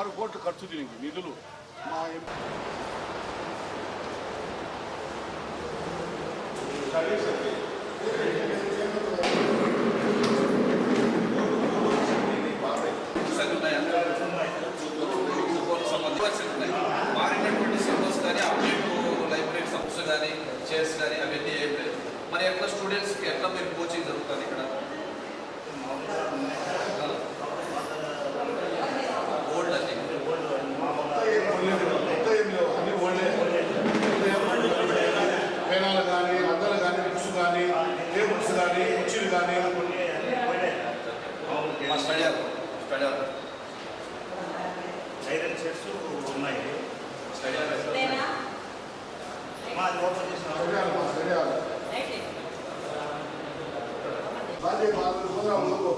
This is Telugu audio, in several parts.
ఆరు కోట్లు ఖర్చు దీనికి నిధులు. మా ఎం- మారినటువంటి సింబల్స్ కానీ అప్డేట్ లైబ్రరీ సంస్థ కానీ చైర్స్ కానీ అవన్నీ ఏం లేదు. మరి ఎట్లా స్టూడెంట్స్కి ఎట్లా మీరు కోచింగ్ జరుగుతుంది ఇక్కడ ఓల్డ్ అండి మొత్తం ఏం లేదు మొత్తం ఏం లేవు అన్ని ఓల్డే పేనాలు కానీ అద్దలు కానీ బుక్స్ కానీ టేబుల్స్ కానీ కుర్చీలు కానీ మా study hall study hall iron sets ఉన్నాయి స్టడీ హాల్ మాది ఓపెన్ చేసిన సరియాలి మా సరియాలి బాధ్య బాధ్యత కూడా ఉండకు.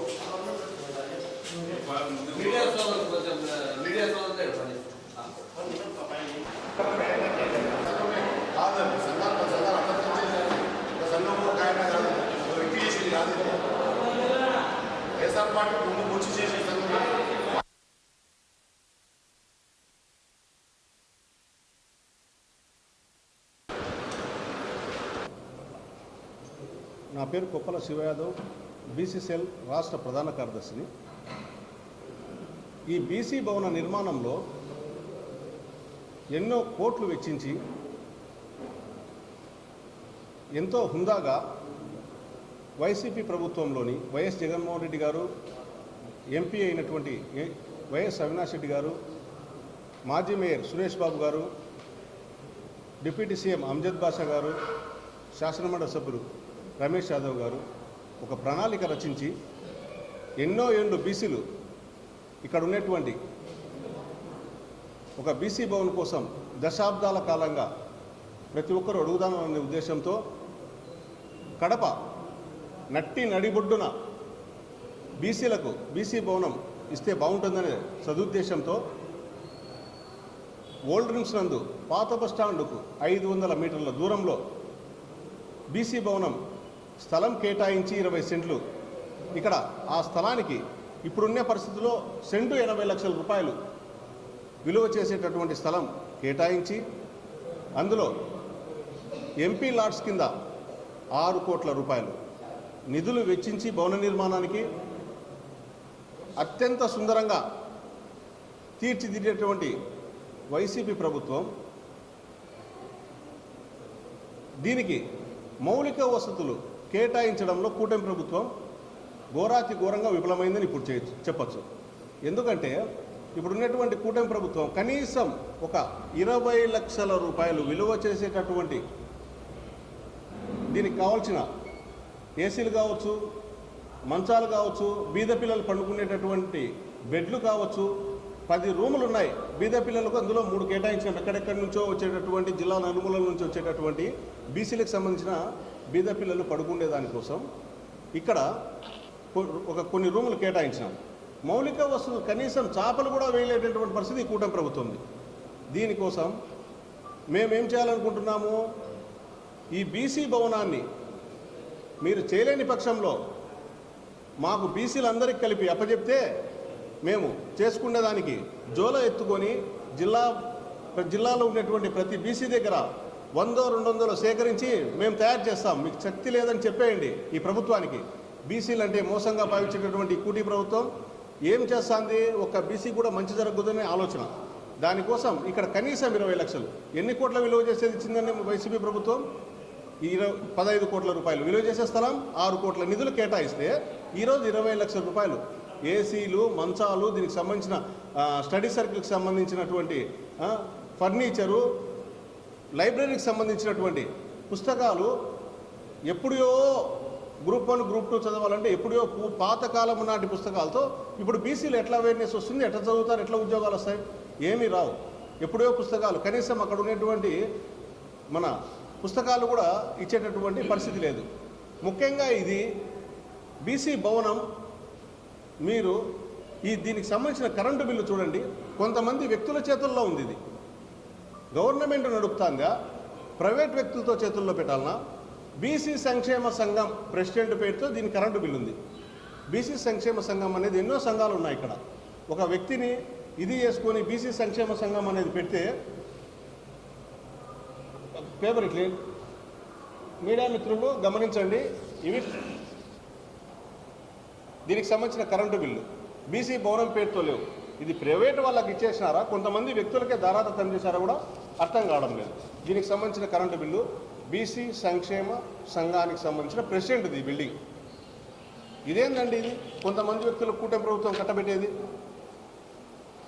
మీడియా సోదరులు కొంచెం మీడియా సోదరులు పని కాదండి సంఘాలు సంఘాలు అర్థం చేశారు ఒక సంఘం ఒక ఆయన కాదు ఒక వ్యక్తి చేసేది కాదు ఇది. చేసే నా పేరు కొప్పల శివ యాదవ్ బీసీసీఎల్ రాష్ట్ర ప్రధాన కార్యదర్శిని. ఈ బీసీ భవన నిర్మాణంలో ఎన్నో కోట్లు వెచ్చించి ఎంతో హుందాగా వైసీపీ ప్రభుత్వంలోని వైఎస్ జగన్మోహన్ రెడ్డి గారు ఎంపీ అయినటువంటి వైఎస్ అవినాష్ రెడ్డి గారు మాజీ మేయర్ సురేష్ బాబు గారు డిప్యూటీ సీఎం అమ్జద్ బాషా గారు శాసనమండలి సభ్యులు రమేష్ యాదవ్ గారు ఒక ప్రణాళిక రచించి ఎన్నో ఏళ్ళు బీసీలు ఇక్కడ ఉన్నటువంటి ఒక బీసీ భవన్ కోసం దశాబ్దాల కాలంగా ప్రతి ఒక్కరు అడుగుదామనే ఉద్దేశంతో కడప నట్టి నడిబొడ్డున బీసీలకు బీసీ భవనం ఇస్తే బాగుంటుందనే సదుద్దేశంతో ఓల్డ్ రింగ్స్ నందు పాత బస్ స్టాండ్కు ఐదు వందల మీటర్ల దూరంలో బీసీ భవనం స్థలం కేటాయించి ఇరవై సెంట్లు. ఇక్కడ ఆ స్థలానికి ఇప్పుడున్న పరిస్థితుల్లో సెంటు ఎనభై లక్షల రూపాయలు విలువ చేసేటటువంటి స్థలం కేటాయించి అందులో ఎంపీ లాట్స్ కింద ఆరు కోట్ల రూపాయలు నిధులు వెచ్చించి భవన నిర్మాణానికి అత్యంత సుందరంగా తీర్చిదిద్దేటువంటి వైసీపీ ప్రభుత్వం దీనికి మౌలిక వసతులు కేటాయించడంలో కూటమి ప్రభుత్వం ఘోరాతి ఘోరంగా విఫలమైందని ఇప్పుడు చే చెప్పచ్చు. ఎందుకంటే ఇప్పుడు ఉన్నటువంటి కూటమి ప్రభుత్వం కనీసం ఒక ఇరవై లక్షల రూపాయలు విలువ చేసేటటువంటి దీనికి కావాల్సిన ఏసీలు కావచ్చు మంచాలు కావచ్చు బీద పిల్లలు పండుకునేటటువంటి బెడ్లు కావచ్చు పది రూములు ఉన్నాయి. బీద పిల్లలకు అందులో మూడు కేటాయించినాం. ఎక్కడెక్కడి నుంచో వచ్చేటటువంటి జిల్లా నలుమూలల నుంచి వచ్చేటటువంటి బీసీలకు సంబంధించిన బీద పిల్లలు పడుకునే దానికోసం ఇక్కడ ఒక కొన్ని రూములు కేటాయించినాం. మౌలిక వస్తువులు కనీసం చేపలు కూడా వేయలేటటువంటి పరిస్థితి కూటమి ప్రభుత్వం ఉంది. దీనికోసం మేమేం చేయాలనుకుంటున్నాము? ఈ బీసీ భవనాన్ని మీరు చేయలేని పక్షంలో మాకు బీసీలందరికీ కలిపి అప్పచెప్తే మేము చేసుకునేదానికి జోల ఎత్తుకొని జిల్లా జిల్లాలో ఉన్నటువంటి ప్రతి బీసీ దగ్గర వందో రెండు వందలు సేకరించి మేము తయారు చేస్తాం. మీకు శక్తి లేదని చెప్పేయండి ఈ ప్రభుత్వానికి. బీసీలు అంటే మోసంగా భావించేటటువంటి కూటీ ప్రభుత్వం ఏం చేస్తుంది? ఒక బీసీ కూడా మంచి జరగదనే ఆలోచన. దానికోసం ఇక్కడ కనీసం ఇరవై లక్షలు. ఎన్ని కోట్ల విలువ చేసేది ఇచ్చిందండి వైసీపీ ప్రభుత్వం? ఈ ఇరవై పదహైదు కోట్ల రూపాయలు. విలువ చేసే స్థలం ఆరు కోట్ల నిధులు కేటాయిస్తే ఈరోజు ఇరవై లక్షల రూపాయలు. ఏసీలు మంచాలు దీనికి సంబంధించిన స్టడీ సర్కిల్కి సంబంధించినటువంటి ఫర్నిచరు లైబ్రరీకి సంబంధించినటువంటి పుస్తకాలు ఎప్పుడో గ్రూప్ వన్ గ్రూప్ టూ చదవాలంటే ఎప్పుడో పాతకాలం నాటి పుస్తకాలతో ఇప్పుడు బీసీలు ఎట్లా అవేర్నెస్ వస్తుంది ఎట్లా చదువుతారు ఎట్లా ఉద్యోగాలు వస్తాయి? ఏమీ రావు. ఎప్పుడో పుస్తకాలు కనీసం అక్కడ ఉన్నటువంటి మన పుస్తకాలు కూడా ఇచ్చేటటువంటి పరిస్థితి లేదు. ముఖ్యంగా ఇది బీసీ భవనం. మీరు ఈ దీనికి సంబంధించిన కరెంటు బిల్లు చూడండి. కొంతమంది వ్యక్తుల చేతుల్లో ఉంది ఇది. గవర్నమెంట్ నడుపుతాందా? ప్రైవేట్ వ్యక్తులతో చేతుల్లో పెట్టాలనా? బీసీ సంక్షేమ సంఘం ప్రెసిడెంట్ పేరుతో దీని కరెంటు బిల్లు ఉంది. బీసీ సంక్షేమ సంఘం అనేది ఎన్నో సంఘాలు ఉన్నాయి ఇక్కడ. ఒక వ్యక్తిని ఇది చేసుకొని బీసీ సంక్షేమ సంఘం అనేది పెడితే పేపర్ క్లీన్ మీడియా మిత్రులు గమనించండి. ఇవి దీనికి సంబంధించిన కరెంటు బిల్లు. బీసీ భవనం పేరుతో లేవు. ఇది ప్రైవేట్ వాళ్ళకి ఇచ్చేసినారా? కొంతమంది వ్యక్తులకే దారాదత్తం చేశారా కూడా అర్థం కావడం లేదు. దీనికి సంబంధించిన కరెంటు బిల్లు బీసీ సంక్షేమ సంఘానికి సంబంధించిన ప్రెసిడెంట్ ఇది బిల్డింగ్. ఇదేందండి ఇది? కొంతమంది వ్యక్తులు కూటమి ప్రభుత్వం కట్టబెట్టేది.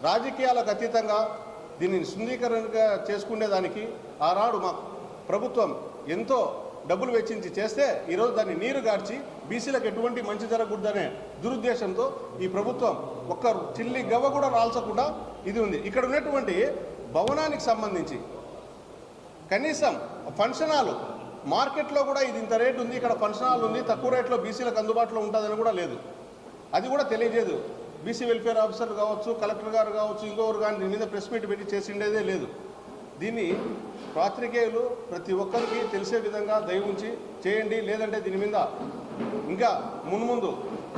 రాజకీయాలకు అతీతంగా దీనిని సుందీకరణగా చేసుకునేదానికి ఆనాడు మా ప్రభుత్వం ఎంతో డబ్బులు వెచ్చించి చేస్తే ఈరోజు దాన్ని నీరు గార్చి బీసీలకు ఎటువంటి మంచి జరగకూడదనే దురుద్దేశంతో ఈ ప్రభుత్వం ఒక్క చిల్లి గవ్వ కూడా రాల్చకుండా ఇది ఉంది. ఇక్కడ ఉన్నటువంటి భవనానికి సంబంధించి కనీసం ఫంక్షన్ హాల్ మార్కెట్లో కూడా ఇది ఇంత రేటు ఉంది ఇక్కడ ఫంక్షన్ హాల్ ఉంది తక్కువ రేట్లో బీసీలకు అందుబాటులో ఉంటుందని కూడా లేదు. అది కూడా తెలియజేయదు. బీసీ వెల్ఫేర్ ఆఫీసర్ కావచ్చు కలెక్టర్ గారు కావచ్చు ఇంకొకరు కానీ దీని మీద ప్రెస్ మీట్ పెట్టి చేసిండేదే లేదు. దీన్ని పాత్రికేయులు ప్రతి ఒక్కరికి తెలిసే విధంగా దయ ఉంచి చేయండి. లేదంటే దీని మీద ఇంకా మున్ముందు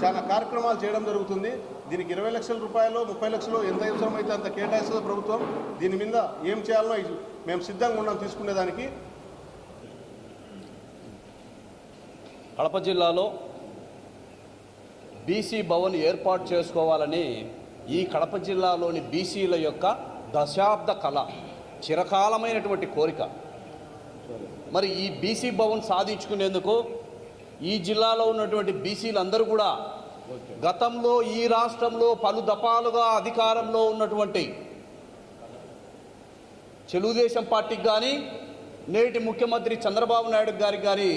చాలా కార్యక్రమాలు చేయడం జరుగుతుంది. దీనికి ఇరవై లక్షల రూపాయలు ముప్పై లక్షలు ఎంత అవసరమైతే అంత కేటాయిస్తుంది ప్రభుత్వం. దీని మీద ఏం చేయాలనో ఇది మేము సిద్ధంగా ఉన్నాం తీసుకునేదానికి. కడప జిల్లాలో బీసీ భవన్ ఏర్పాటు చేసుకోవాలని ఈ కడప జిల్లాలోని బీసీల యొక్క దశాబ్ద కళ. చిరకాలమైనటువంటి కోరిక. మరి ఈ బీసీ భవన్ సాధించుకునేందుకు ఈ జిల్లాలో ఉన్నటువంటి బీసీలందరూ కూడా గతంలో ఈ రాష్ట్రంలో పలు దఫాలుగా అధికారంలో ఉన్నటువంటి తెలుగుదేశం పార్టీకి కానీ నేటి ముఖ్యమంత్రి చంద్రబాబు నాయుడు గారికి కానీ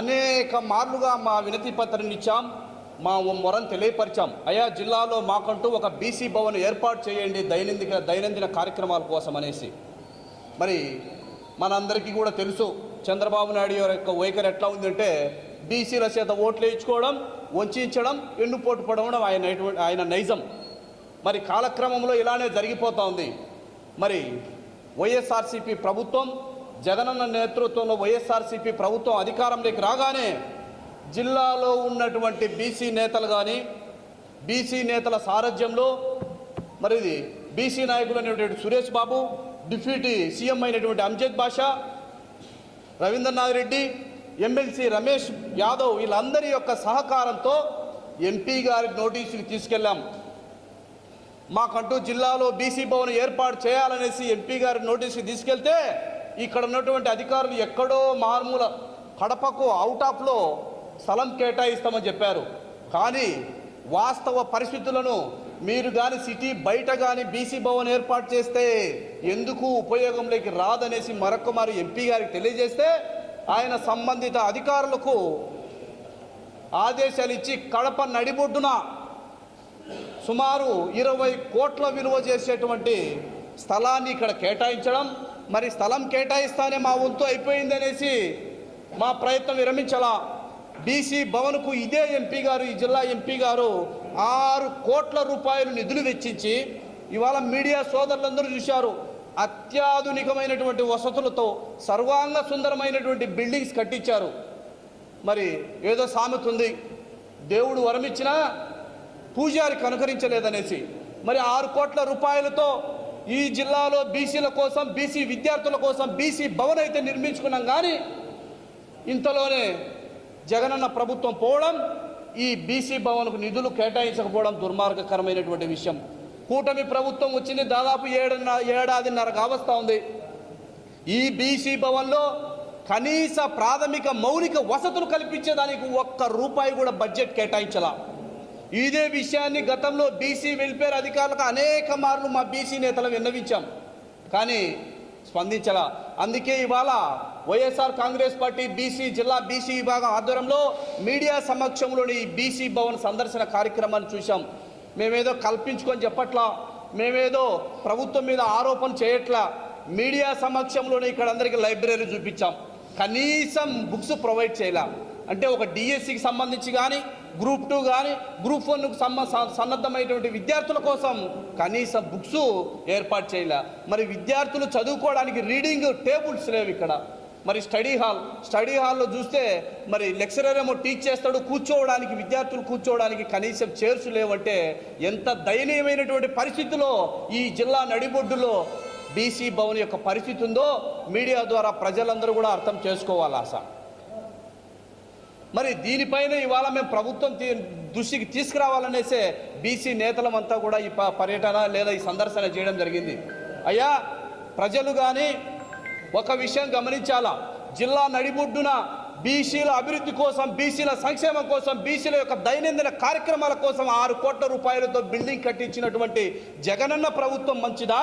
అనేక మార్లుగా మా వినతి పత్రం ఇచ్చాం. మా మొరం తెలియపరిచాం. అయా జిల్లాలో మాకంటూ ఒక బీసీ భవన్ ఏర్పాటు చేయండి దైనందిక దైనందిన కార్యక్రమాల కోసం అనేసి. మరి మనందరికీ కూడా తెలుసు చంద్రబాబు నాయుడు గారి యొక్క వైఖరి ఎట్లా ఉందంటే బీసీల చేత ఓట్లు వేయించుకోవడం వంచడం ఎన్నుపోటు పడవడం ఆయన ఆయన నైజం. మరి కాలక్రమంలో ఇలానే జరిగిపోతూ ఉంది. మరి వైఎస్ఆర్సీపీ ప్రభుత్వం జగనన్న నేతృత్వంలో వైఎస్ఆర్సీపీ ప్రభుత్వం అధికారంలోకి రాగానే జిల్లాలో ఉన్నటువంటి బీసీ నేతలు కానీ బీసీ నేతల సారథ్యంలో మరిది బీసీ నాయకులు అనేటువంటి సురేష్ బాబు డిప్యూటీ సీఎం అయినటువంటి అంజద్ బాషా రవీంద్రనాథ్ రెడ్డి ఎమ్మెల్సీ రమేష్ యాదవ్ వీళ్ళందరి యొక్క సహకారంతో ఎంపీ గారి నోటీసులు తీసుకెళ్ళాం. మాకంటూ జిల్లాలో బీసీ భవన్ ఏర్పాటు చేయాలనేసి ఎంపీ గారి నోటీసులు తీసుకెళ్తే ఇక్కడ ఉన్నటువంటి అధికారులు ఎక్కడో మారుమూల కడపకు అవుట్ ఆఫ్లో స్థలం కేటాయిస్తామని చెప్పారు. కానీ వాస్తవ పరిస్థితులను మీరు కానీ సిటీ బయట కానీ బీసీ భవన్ ఏర్పాటు చేస్తే ఎందుకు ఉపయోగంలోకి రాదనేసి మరొకమారు ఎంపీ గారికి తెలియజేస్తే ఆయన సంబంధిత అధికారులకు ఆదేశాలు ఇచ్చి కడప నడిబొడ్డున సుమారు ఇరవై కోట్ల విలువ చేసేటువంటి స్థలాన్ని ఇక్కడ కేటాయించడం మరి స్థలం కేటాయిస్తానే మా వంతు అయిపోయిందనేసి మా ప్రయత్నం విరమించాలా? బీసీ భవన్కు ఇదే ఎంపీ గారు ఈ జిల్లా ఎంపీ గారు ఆరు కోట్ల రూపాయలు నిధులు వెచ్చించి ఇవాళ మీడియా సోదరులందరూ చూశారు. అత్యాధునికమైనటువంటి వసతులతో సర్వాంగ సుందరమైనటువంటి బిల్డింగ్స్ కట్టించారు. మరి ఏదో సామెత ఉంది దేవుడు వరమిచ్చినా పూజారికి అనుకరించలేదనేసి మరి ఆరు కోట్ల రూపాయలతో ఈ జిల్లాలో బీసీల కోసం బీసీ విద్యార్థుల కోసం బీసీ భవన్ అయితే నిర్మించుకున్నాం కానీ ఇంతలోనే జగనన్న ప్రభుత్వం పోవడం ఈ బీసీ భవన్కు నిధులు కేటాయించకపోవడం దుర్మార్గకరమైనటువంటి విషయం. కూటమి ప్రభుత్వం వచ్చింది దాదాపు ఏడున్న ఏడాదిన్నర కావస్తా ఉంది. ఈ బీసీ భవన్లో కనీస ప్రాథమిక మౌలిక వసతులు కల్పించేదానికి ఒక్క రూపాయి కూడా బడ్జెట్ కేటాయించలా. ఇదే విషయాన్ని గతంలో బీసీ వెల్ఫేర్ అధికారులకు అనేక మార్లు మా బీసీ నేతలు విన్నవించాం. కానీ స్పందించలా. అందుకే ఇవాళ వైఎస్ఆర్ కాంగ్రెస్ పార్టీ బీసీ జిల్లా బీసీ విభాగం ఆధ్వర్యంలో మీడియా సమక్షంలోని బీసీ భవన్ సందర్శన కార్యక్రమాన్ని చూశాం. మేమేదో కల్పించుకొని చెప్పట్లా మేమేదో ప్రభుత్వం మీద ఆరోపణ చేయట్లా మీడియా సమక్షంలోనే ఇక్కడ అందరికీ లైబ్రరీ చూపించాం. కనీసం బుక్స్ ప్రొవైడ్ చేయలే. అంటే ఒక డిఎస్సికి సంబంధించి కానీ గ్రూప్ టూ కానీ గ్రూప్ వన్కు సంబ సన్నద్ధమైనటువంటి విద్యార్థుల కోసం కనీసం బుక్స్ ఏర్పాటు చేయలే. మరి విద్యార్థులు చదువుకోవడానికి రీడింగ్ టేబుల్స్ లేవు ఇక్కడ. మరి స్టడీ హాల్ స్టడీ హాల్లో చూస్తే మరి లెక్చరర్ ఏమో టీచ్ చేస్తాడు కూర్చోవడానికి విద్యార్థులు కూర్చోవడానికి కనీసం చైర్స్ లేవంటే ఎంత దయనీయమైనటువంటి పరిస్థితిలో ఈ జిల్లా నడిబొడ్డులో బీసీ భవన్ యొక్క పరిస్థితి ఉందో మీడియా ద్వారా ప్రజలందరూ కూడా అర్థం చేసుకోవాలి ఆశ మరి దీనిపైన ఇవాళ మేము ప్రభుత్వం తీ- దృష్టికి తీసుకురావాలనేసే బీసీ నేతలమంతా కూడా ఈ ప- పర్యటన లేదా ఈ సందర్శన చేయడం జరిగింది. అయ్యా ప్రజలు కానీ ఒక విషయం గమనించాలా? జిల్లా నడిబొడ్డున బీసీల అభివృద్ధి కోసం బీసీల సంక్షేమం కోసం బీసీల యొక్క దైనందిన కార్యక్రమాల కోసం ఆరు కోట్ల రూపాయలతో బిల్డింగ్ కట్టించినటువంటి జగనన్న ప్రభుత్వం మంచిదా?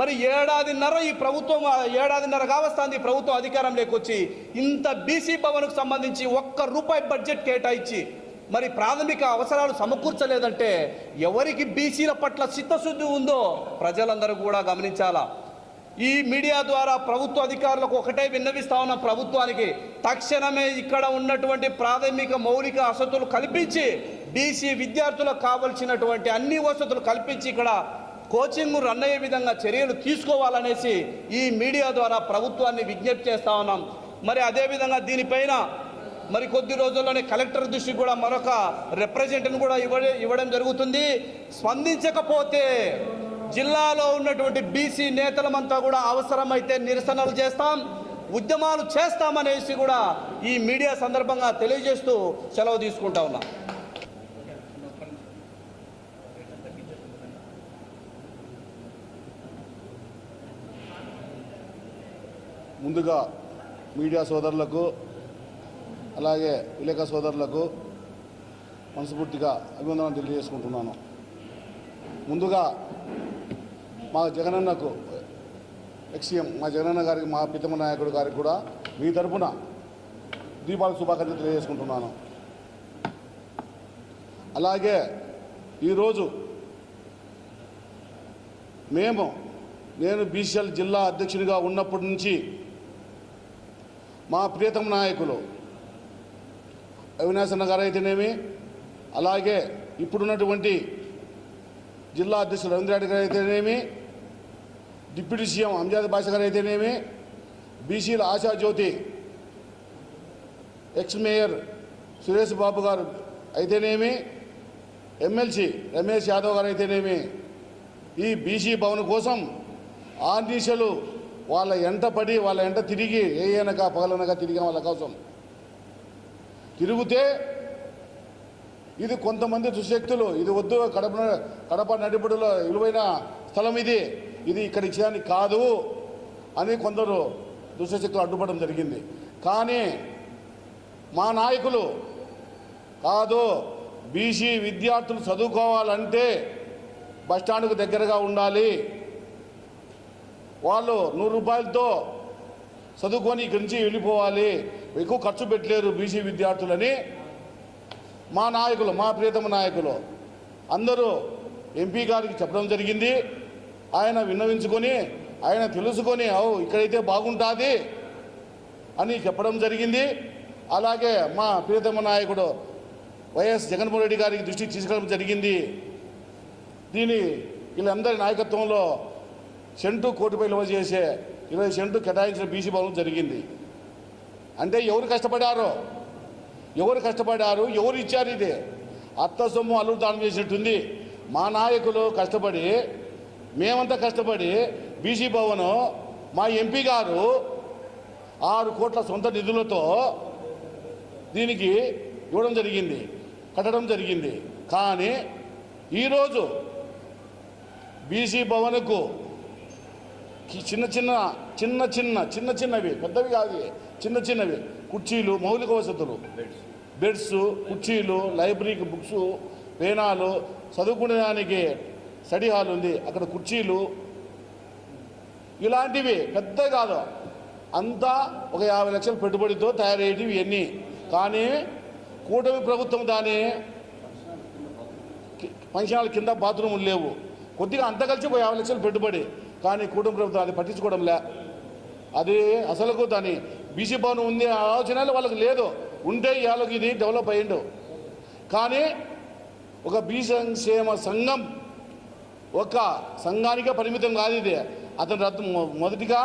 మరి ఏడాదిన్నర ఈ ప్రభుత్వం ఏడాదిన్నర కావస్తుంది ప్రభుత్వం అధికారం లేకొచ్చి ఇంత బీసీ భవన్కు సంబంధించి ఒక్క రూపాయి బడ్జెట్ కేటాయించి మరి ప్రాథమిక అవసరాలు సమకూర్చలేదంటే ఎవరికి బీసీల పట్ల చిత్తశుద్ధి ఉందో ప్రజలందరూ కూడా గమనించాలా? ఈ మీడియా ద్వారా ప్రభుత్వ అధికారులకు ఒకటే విన్నవిస్తా ఉన్న ప్రభుత్వానికి. తక్షణమే ఇక్కడ ఉన్నటువంటి ప్రాథమిక మౌలిక వసతులు కల్పించి బీసీ విద్యార్థులకు కావలసినటువంటి అన్ని వసతులు కల్పించి ఇక్కడ కోచింగ్ రన్ అయ్యే విధంగా చర్యలు తీసుకోవాలనేసి ఈ మీడియా ద్వారా ప్రభుత్వాన్ని విజ్ఞప్తి చేస్తా ఉన్నాం. మరి అదేవిధంగా దీనిపైన మరి కొద్ది రోజుల్లోనే కలెక్టర్ దృష్టికి కూడా మరొక రిప్రజెంటేటివ్ కూడా ఇవ్వడం ఇవ్వడం జరుగుతుంది. స్పందించకపోతే జిల్లాలో ఉన్నటువంటి బీసీ నేతలమంతా కూడా అవసరమైతే నిరసనలు చేస్తాం ఉద్యమాలు చేస్తామనేసి కూడా ఈ మీడియా సందర్భంగా తెలియజేస్తూ సెలవు తీసుకుంటా ఉన్నా. ముందుగా మీడియా సోదరులకు అలాగే విలేక సోదరులకు మనస్ఫూర్తిగా అభివందనం తెలియజేసుకుంటున్నాను. ముందుగా మా జగనన్నకు ఎక్సీఎం మా జగనన్న గారికి మా పితమ నాయకుడు గారికి కూడా మీ తరపున దీపావళి శుభాకాంక్షలు తెలియజేసుకుంటున్నాను. అలాగే ఈరోజు మేము నేను బీసీఎల్ జిల్లా అధ్యక్షుడిగా ఉన్నప్పటి నుంచి మా ప్రియతమ నాయకులు అవినాశన్న గారు అయితేనేమి అలాగే ఇప్పుడున్నటువంటి జిల్లా అధ్యక్షుడు రవీంద్రారెడ్డి గారు అయితేనేమి డిప్యూటీ సీఎం అంజాద్ భాష గారు అయితేనేమి బీసీల ఆశాజ్యోతి ఎక్స్ మేయర్ సురేష్ బాబు గారు అయితేనేమి ఎమ్మెల్సీ రమేష్ యాదవ్ గారు అయితేనేమి ఈ బీసీ భవన్ కోసం ఆర్నీషలు వాళ్ళ ఎంట పడి వాళ్ళ ఎంట తిరిగి ఏ అనక పగలనక తిరిగాం వాళ్ళ కోసం తిరిగితే ఇది కొంతమంది దుశక్తులు ఇది వద్దు కడప కడప నడిబడిలో విలువైన స్థలం ఇది. ఇది ఇక్కడ ఇచ్చేదానికి కాదు అని కొందరు దుష్టశక్తులు అడ్డుపడడం జరిగింది. కానీ మా నాయకులు కాదు బీసీ విద్యార్థులు చదువుకోవాలంటే బస్టాండ్కు దగ్గరగా ఉండాలి. వాళ్ళు నూరు రూపాయలతో చదువుకొని ఇక్కడి నుంచి వెళ్ళిపోవాలి. ఎక్కువ ఖర్చు పెట్టలేరు బీసీ విద్యార్థులని. మా నాయకులు మా ప్రియతమ నాయకులు అందరూ ఎంపీ గారికి చెప్పడం జరిగింది. ఆయన విన్నవించుకొని ఆయన తెలుసుకొని అవు ఇక్కడైతే బాగుంటుంది అని చెప్పడం జరిగింది. అలాగే మా ప్రియతమ నాయకుడు వైఎస్ జగన్మోహన్ రెడ్డి గారికి దృష్టికి తీసుకెళ్ళడం జరిగింది. దీని వీళ్ళందరి నాయకత్వంలో సెంటు కోటిపై నిల్వ చేసే ఇరవై సెంటు కేటాయించిన బీసీ భవనం జరిగింది. అంటే ఎవరు కష్టపడారో? ఎవరు కష్టపడారు? ఎవరు ఇచ్చారు ఇది? అత్త సొమ్ము అల్లు దానం చేసినట్టుంది. మా నాయకులు కష్టపడి మేమంతా కష్టపడి బీసీ భవన్ మా ఎంపీ గారు ఆరు కోట్ల సొంత నిధులతో దీనికి ఇవ్వడం జరిగింది కట్టడం జరిగింది కానీ ఈరోజు బీసీ భవన్కు చిన్న చిన్న చిన్న చిన్న చిన్న చిన్నవి పెద్దవి కాదు. చిన్న చిన్నవి కుర్చీలు మౌలిక వసతులు బెడ్స్ కుర్చీలు లైబ్రరీకి బుక్స్ పేనాలు చదువుకునేదానికి స్టడీ హాల్ ఉంది అక్కడ కుర్చీలు. ఇలాంటివి పెద్ద కాదు. అంతా ఒక యాభై లక్షల పెట్టుబడితో తయారయ్యేటివి ఇవన్నీ కానీ కూటమి ప్రభుత్వం దాని కి- ఫంక్షన్ హాల్ కింద బాత్రూములు లేవు. కొద్దిగా అంత కలిసి ఒక యాభై లక్షలు పెట్టుబడి. కానీ కూటమి ప్రభుత్వం అది పట్టించుకోవడం లే. అది అసలుకు దాని బీసీ భవన్ ఉంది ఆలోచన వాళ్ళకి లేదు. ఉంటే ఇవాళకి ఇది డెవలప్ అయ్యిండు. కానీ ఒక బీసీ సంక్షేమ సంఘం ఒక సంఘానికే పరిమితం కాదు ఇది. అతను రద్దు మొదటిగా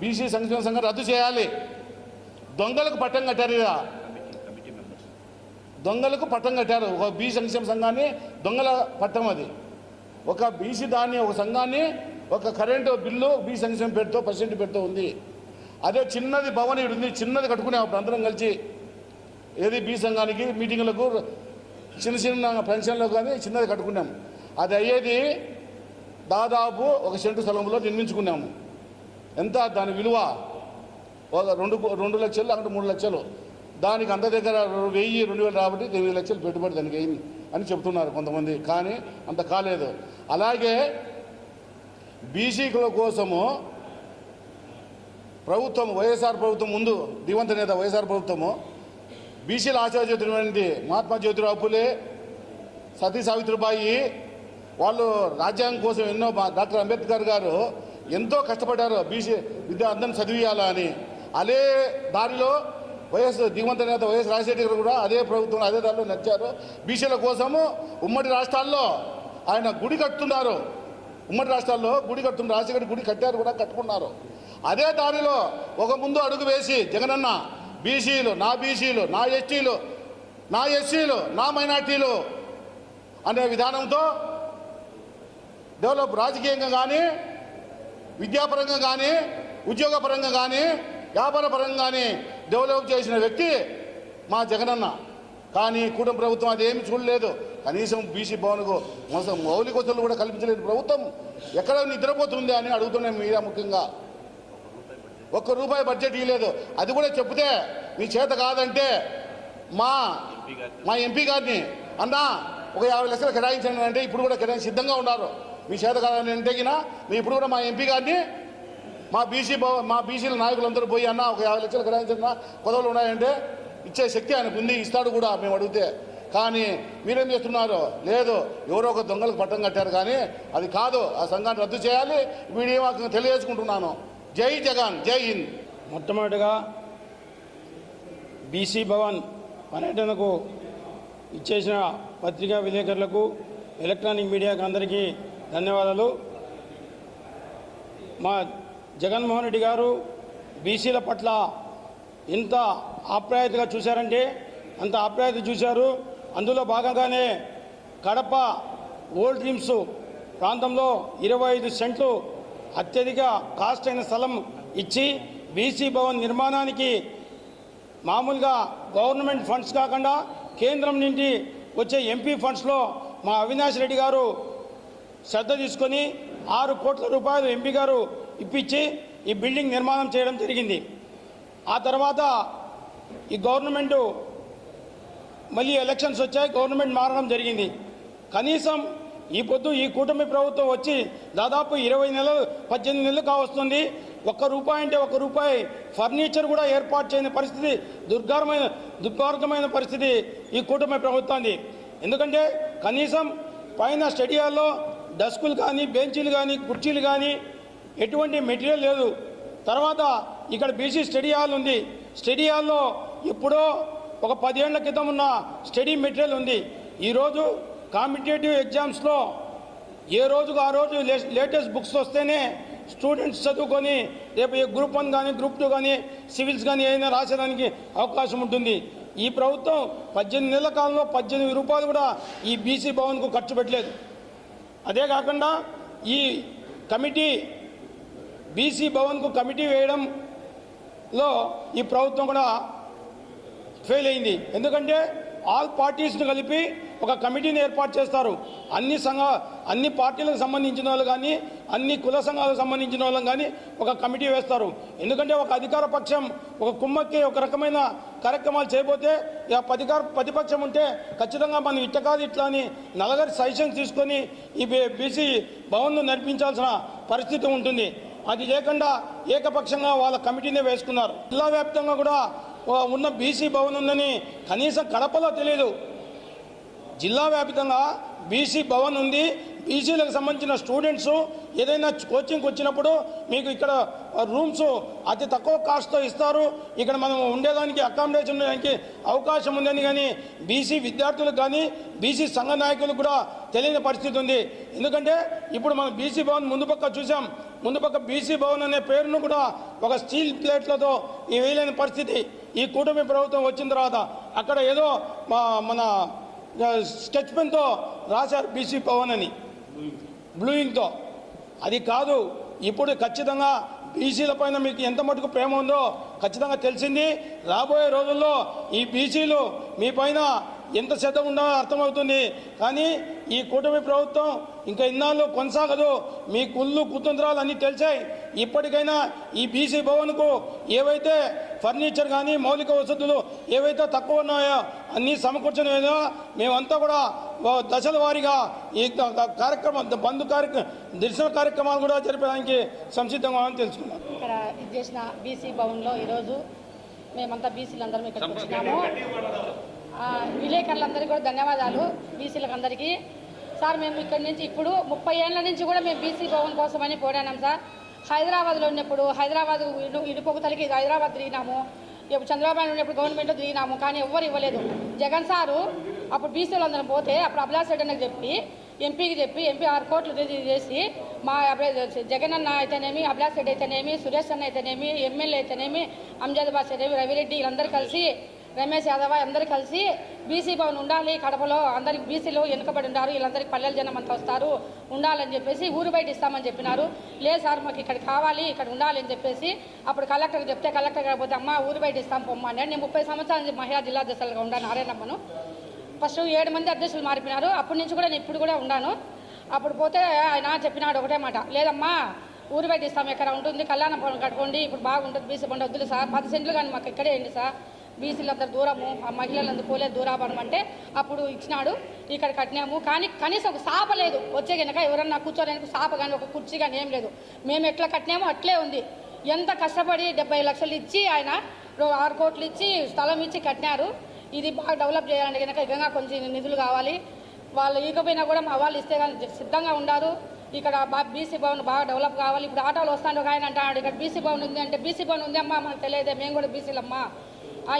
బీసీ సంక్షేమ సంఘం రద్దు చేయాలి. దొంగలకు పట్టం కట్టారు ఇక దొంగలకు పట్టం కట్టారు. ఒక బీసీ సంక్షేమ సంఘాన్ని దొంగల పట్టం అది. ఒక బీసీ దాన్ని ఒక సంఘాన్ని ఒక కరెంటు బిల్లు బీ సంక్షేమ పేరుతో పర్సెంట్ పేరుతో ఉంది. అదే చిన్నది భవన్ ఈడ ఉంది. చిన్నది కట్టుకునే అప్పుడు అందరం కలిసి ఏది బీ సంఘానికి మీటింగ్లకు చిన్న చిన్న పెన్షన్లకు కానీ చిన్నది కట్టుకున్నాం. అది అయ్యేది దాదాపు ఒక సెంటు స్థలంలో నిర్మించుకున్నాము. ఎంత? దాని విలువ? ఒక రెండు రెండు లక్షలు అక్కడ మూడు లక్షలు. దానికి అంత దగ్గర వెయ్యి రెండు వేలు రాబట్టి ఎనిమిది లక్షలు పెట్టుబడి దానికి అయింది అని చెప్తున్నారు కొంతమంది. కానీ అంత కాలేదు. అలాగే బీసీల కోసము ప్రభుత్వం వైఎస్ఆర్ ప్రభుత్వం ముందు దివంత నేత వైఎస్ఆర్ ప్రభుత్వము బీసీల ఆశాజ్యోతిటువంటి మహాత్మా జ్యోతిరావు పులే సతీ సావిత్రిబాయి వాళ్ళు రాజ్యాంగం కోసం ఎన్నో డాక్టర్ అంబేద్కర్ గారు ఎంతో కష్టపడ్డారు. బీసీ విద్య అందరిని చదివియాలా అని. అదే దారిలో వైఎస్ దివంత నేత వైఎస్ రాజశేఖర గారు కూడా అదే ప్రభుత్వం అదే దారిలో నచ్చారు బీసీల కోసము ఉమ్మడి రాష్ట్రాల్లో ఆయన గుడి కట్టుతున్నారు ఉమ్మడి రాష్ట్రాల్లో గుడి కట్టు రాజశేఖర గుడి కట్టారు కూడా కట్టుకున్నారు. అదే దారిలో ఒక ముందు అడుగు వేసి జగనన్న బీసీలు నా బీసీలు నా ఎస్టీలు నా ఎస్సీలు నా మైనార్టీలు అనే విధానంతో డెవలప్ రాజకీయంగా కానీ విద్యాపరంగా కానీ ఉద్యోగపరంగా కానీ వ్యాపార పరంగా కానీ డెవలప్ చేసిన వ్యక్తి మా జగనన్న. కానీ కూటమి ప్రభుత్వం అదేమి చూడలేదు. కనీసం బీసీ భవన్కు మోసం మౌలిక వసతులు కూడా కల్పించలేదు ప్రభుత్వం. ఎక్కడ నిద్రపోతుంది అని అడుగుతున్నాం మీరే ముఖ్యంగా. ఒక్క రూపాయి బడ్జెట్ ఇవ్వలేదు అది కూడా చెప్తే మీ చేత కాదంటే మా మా ఎంపీ గారిని అన్నా ఒక యాభై లక్షలు కేటాయించండి అంటే ఇప్పుడు కూడా కేటాయించి సిద్ధంగా ఉన్నారు. మీ చేత కాదని అంటే మీ ఇప్పుడు కూడా మా ఎంపీ గారిని మా బీసీ మా బీసీల నాయకులందరూ పోయి అన్న ఒక యాభై లక్షలు కేటాయించిన కొదవలు ఉన్నాయంటే ఇచ్చే శక్తి ఆయనకు ఉంది ఇస్తాడు కూడా మేము అడిగితే. కానీ మీరేం చేస్తున్నారు? లేదు ఎవరో ఒక దొంగలకు పట్టం కట్టారు కానీ అది కాదు ఆ సంఘాన్ని రద్దు చేయాలి. వీడియో మాకు తెలియజేసుకుంటున్నాను? జై జగన్ జై హింద్. మొట్టమొదటిగా బీసీ భవన్ పర్యటనకు ఇచ్చేసిన పత్రికా విలేకరులకు ఎలక్ట్రానిక్ మీడియాకు అందరికీ ధన్యవాదాలు. మా జగన్మోహన్ రెడ్డి గారు బీసీల పట్ల ఇంత ఆప్యాయతగా చూశారంటే అంత ఆప్యాయత చూశారు. అందులో భాగంగానే కడప ఓల్డ్ డ్రీమ్స్ ప్రాంతంలో ఇరవై ఐదు సెంట్లు అత్యధిక కాస్ట్ అయిన స్థలం ఇచ్చి బీసీ భవన్ నిర్మాణానికి మామూలుగా గవర్నమెంట్ ఫండ్స్ కాకుండా కేంద్రం నుండి వచ్చే ఎంపీ ఫండ్స్లో మా అవినాష్ రెడ్డి గారు శ్రద్ధ తీసుకొని ఆరు కోట్ల రూపాయలు ఎంపీ గారు ఇప్పించి ఈ బిల్డింగ్ నిర్మాణం చేయడం జరిగింది. ఆ తర్వాత ఈ గవర్నమెంటు మళ్ళీ ఎలక్షన్స్ వచ్చాయి గవర్నమెంట్ మారడం జరిగింది. కనీసం ఈ పొద్దు ఈ కూటమి ప్రభుత్వం వచ్చి దాదాపు ఇరవై నెలలు పద్దెనిమిది నెలలు కావస్తుంది. ఒక్క రూపాయి అంటే ఒక రూపాయి ఫర్నిచర్ కూడా ఏర్పాటు చేయని పరిస్థితి దుర్గారమైన దుర్గార్గమైన పరిస్థితి ఈ కూటమి ప్రభుత్వాన్ని ఎందుకంటే కనీసం పైన స్టేడియాల్లో డస్కులు కానీ బెంచీలు కానీ కుర్చీలు కానీ ఎటువంటి మెటీరియల్ లేదు. తర్వాత ఇక్కడ బీసీ స్టడీ హాల్ ఉంది. స్టడీ హాల్లో ఎప్పుడో ఒక పదిహేళ్ళ క్రితం ఉన్న స్టడీ మెటీరియల్ ఉంది. ఈరోజు కాంపిటేటివ్ ఎగ్జామ్స్లో ఏ రోజుకు ఆ రోజు లే- లేటెస్ట్ బుక్స్ వస్తేనే స్టూడెంట్స్ చదువుకొని రేపు ఏ గ్రూప్ వన్ కానీ గ్రూప్ టూ కానీ సివిల్స్ కానీ ఏదైనా రాసేదానికి అవకాశం ఉంటుంది. ఈ ప్రభుత్వం పద్దెనిమిది నెలల కాలంలో పద్దెనిమిది రూపాయలు కూడా ఈ బీసీ భవన్కు ఖర్చు పెట్టలేదు. అదే కాకుండా ఈ కమిటీ బీసీ భవన్కు కమిటీ వేయడంలో ఈ ప్రభుత్వం కూడా ఫెయిల్ అయింది. ఎందుకంటే ఆల్ పార్టీస్ను కలిపి ఒక కమిటీని ఏర్పాటు చేస్తారు. అన్ని సంఘ అన్ని పార్టీలకు సంబంధించిన వాళ్ళు కానీ అన్ని కుల సంఘాలకు సంబంధించిన వాళ్ళని కానీ ఒక కమిటీ వేస్తారు. ఎందుకంటే ఒక అధికార పక్షం ఒక కుమ్మక్కి ఒక రకమైన కార్యక్రమాలు చేయబోతే ఇక అధికార ప్రతిపక్షం ఉంటే ఖచ్చితంగా మనం ఇట్ట కాదు ఇట్లా అని నలగరి సజెషన్స్ తీసుకొని ఈ బీసీ భవన్ను నడిపించాల్సిన పరిస్థితి ఉంటుంది. అది లేకుండా ఏకపక్షంగా వాళ్ళ కమిటీనే వేసుకున్నారు. జిల్లా వ్యాప్తంగా కూడా ఉన్న బీసీ భవన్ ఉందని కనీసం కడపలో తెలియదు జిల్లా వ్యాప్తంగా బీసీ భవన్ ఉంది. బీసీలకు సంబంధించిన స్టూడెంట్స్ ఏదైనా కోచింగ్కి వచ్చినప్పుడు మీకు ఇక్కడ రూమ్స్ అతి తక్కువ కాస్ట్తో ఇస్తారు. ఇక్కడ మనం ఉండేదానికి అకామిడేషన్ ఉండడానికి అవకాశం ఉందని కానీ బీసీ విద్యార్థులకు కానీ బీసీ సంఘ నాయకులకు కూడా తెలియని పరిస్థితి ఉంది. ఎందుకంటే ఇప్పుడు మనం బీసీ భవన్ ముందు పక్క చూసాం. ముందు పక్క బీసీ భవన్ అనే పేరును కూడా ఒక స్టీల్ ప్లేట్లతో ఈ వేయలేని పరిస్థితి ఈ కూటమి ప్రభుత్వం వచ్చిన తర్వాత అక్కడ ఏదో మా- మన స్కెచ్ పెన్తో రాశారు బీసీ పవన్ అని. బ్లూయింగ్తో అది కాదు ఇప్పుడు ఖచ్చితంగా బీసీల పైన మీకు ఎంత మటుకు ప్రేమ ఉందో ఖచ్చితంగా తెలిసింది. రాబోయే రోజుల్లో ఈ బీసీలు మీ పైన ఎంత శ్రద్ధ ఉందో అర్థమవుతుంది. కానీ ఈ కూటమి ప్రభుత్వం ఇంకా ఇన్నాళ్ళు కొనసాగదు. మీ కుళ్ళు కుతంత్రాలు అన్నీ తెలిసాయి. ఇప్పటికైనా ఈ బీసీ భవన్కు ఏవైతే ఫర్నిచర్ కానీ మౌలిక వసతులు ఏవైతే తక్కువ ఉన్నాయో అన్నీ సమకూర్చలేదో మేమంతా కూడా దశల వారీగా ఈ కార్యక్రమం బంధు కార్యక్రమం దర్శన కార్యక్రమాలు కూడా జరపడానికి సంసిద్ధంగా అని తెలుసుకున్నాం. ఇక్కడ చేసిన బీసీ భవన్లో ఈరోజు మేమంతా బీసీలు అందరం ఇక్కడికి వచ్చినాము. విలేకరులందరికీ కూడా ధన్యవాదాలు బీసీలకు అందరికీ సార్ మేము ఇక్కడి నుంచి ఇప్పుడు ముప్పై ఏళ్ళ నుంచి కూడా మేము బీసీ భవన్ కోసమని పోరాడాం సార్. హైదరాబాద్లో ఉన్నప్పుడు హైదరాబాద్ ఇడు ఇడుపొగతలకి హైదరాబాద్ తిరిగినాము. ఇప్పుడు చంద్రబాబు నాయుడు ఉన్నప్పుడు గవర్నమెంట్లో తిరిగినాము కానీ ఎవ్వరు ఇవ్వలేదు. జగన్ సారు అప్పుడు బీసీలు అందరం పోతే అప్పుడు అభిలాష్ రెడ్డి అన్నకు చెప్పి ఎంపీకి చెప్పి ఎంపీ ఆరు కోట్లు చేసి మా జగన్ అన్న అయితేనేమి అభిలాష్ రెడ్డి అయితేనేమి సురేష్ అన్న అయితేనేమి ఎమ్మెల్యే అయితేనేమి అంజాద్ బాస్ అయితే రవిరెడ్డి వీళ్ళందరూ కలిసి రమేష్ యాదవ్ అందరూ కలిసి బీసీ భవన్ ఉండాలి కడపలో అందరికి బీసీలు వెనుకబడి ఉన్నారు వీళ్ళందరికీ పల్లెల జనం అంతా వస్తారు ఉండాలని చెప్పేసి ఊరు బయట ఇస్తామని చెప్పినారు. లేదు సార్ మాకు ఇక్కడ కావాలి ఇక్కడ ఉండాలి అని చెప్పేసి అప్పుడు కలెక్టర్ చెప్తే కలెక్టర్ కాకపోతే అమ్మ ఊరు బయట ఇస్తాం పొమ్మని నేను ముప్పై సంవత్సరాల నుంచి మహిళా జిల్లా అధ్యక్షులుగా ఉన్నాను నారాయణమ్మను. ఫస్ట్ ఏడు మంది అధ్యక్షులు మారిపోయినారు అప్పటి నుంచి కూడా నేను ఇప్పుడు కూడా ఉన్నాను. అప్పుడు పోతే ఆయన చెప్పినాడు ఒకటే మాట లేదమ్మా ఊరు బయట ఇస్తాం ఎక్కడ ఉంటుంది కళ్యాణ భవనం కట్టుకోండి ఇప్పుడు బాగుంటుంది బీసీ బండి వద్దులు సార్ పది సెంట్లు కానీ మాకు ఇక్కడే ఏంటి సార్ బీసీలందరూ దూరము ఆ మహిళలందరూ పోలే దూరాభరణం అంటే అప్పుడు ఇచ్చినాడు ఇక్కడ కట్టినాము. కానీ కనీసం ఒక సాప లేదు. వచ్చే కనుక ఎవరన్నా కూర్చోడానికి సాప కానీ ఒక కుర్చీ కానీ ఏం లేదు. మేము ఎట్లా కట్టినామో అట్లే ఉంది. ఎంత కష్టపడి డెబ్బై లక్షలు ఇచ్చి ఆయన ఆరు కోట్లు ఇచ్చి స్థలం ఇచ్చి కట్టినారు. ఇది బాగా డెవలప్ చేయాలంటే కనుక ఇంకా కొంచెం నిధులు కావాలి. వాళ్ళు ఇకపోయినా కూడా మా వాళ్ళు ఇస్తే కానీ సిద్ధంగా ఉండారు. ఇక్కడ బాగా బీసీ భవన్ బాగా డెవలప్ కావాలి. ఇప్పుడు ఆటోలు వస్తాడు ఒక ఆయన అంటాడు ఇక్కడ బీసీ భవన్ ఉంది అంటే బీసీ భవన్ ఉంది అమ్మా మనకు తెలియదే మేము కూడా బీసీలమ్మా.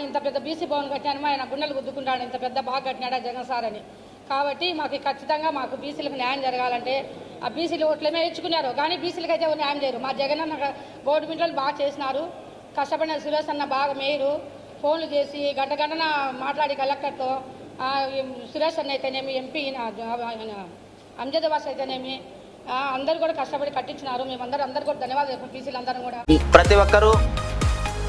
ఇంత పెద్ద బీసీ భవన్ కట్టాను ఆయన గుండెలు గుద్దుకుంటాడు ఇంత పెద్ద బాగా కట్టినాడా జగన్ సార్ అని. కాబట్టి మాకు ఖచ్చితంగా మాకు బీసీలకు న్యాయం జరగాలంటే ఆ బీసీలు ఓట్లేమే ఇచ్చుకున్నారు. కానీ బీసీలకు అయితే న్యాయం చేయరు. మా జగన్ అన్న గవర్నమెంట్లు బాగా చేసినారు. కష్టపడిన సురేష్ అన్న బాగా మేయరు. ఫోన్లు చేసి గంట గంటన మాట్లాడి కలెక్టర్తో సురేష్ అన్న అయితేనేమి ఎంపీ అంజద్ బాస్ అయితేనేమి అందరు అందరూ కూడా కష్టపడి కట్టించినారు. మేమందరూ అందరూ కూడా ధన్యవాదాలు బీసీలు అందరం కూడా. ప్రతి ఒక్కరూ